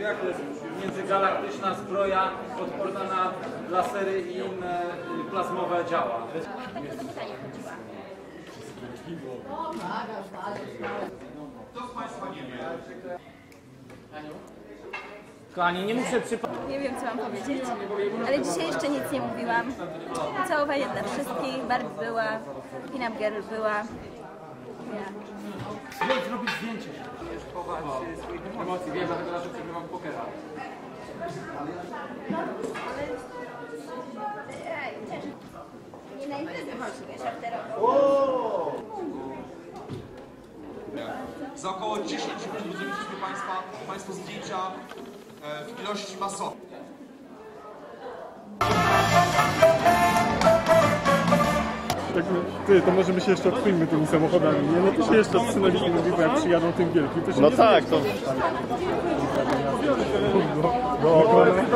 jak to jest międzygalaktyczna zbroja odporna na lasery i inne y, plazmowe działa. Kochani, nie muszę przypomnieć. Nie wiem, co mam powiedzieć, ale dzisiaj jeszcze nic nie mówiłam. Całowanie dla wszystkich, Barbie była, Pin-Up Girl była. Ja. Y, swoich emocji. Wiem, dlatego zawsze przegrywam w pokera. Nie. Za około 10 minut zrobiliśmy Państwa, zdjęcia e, w ilości masowej. Ty, to może my się jeszcze odchwyjmy tymi samochodami, nie? No to się jeszcze odsunęliśmy, no, bo jak przyjadą tym wielkim, to się No nie tak, to No, no, godzi,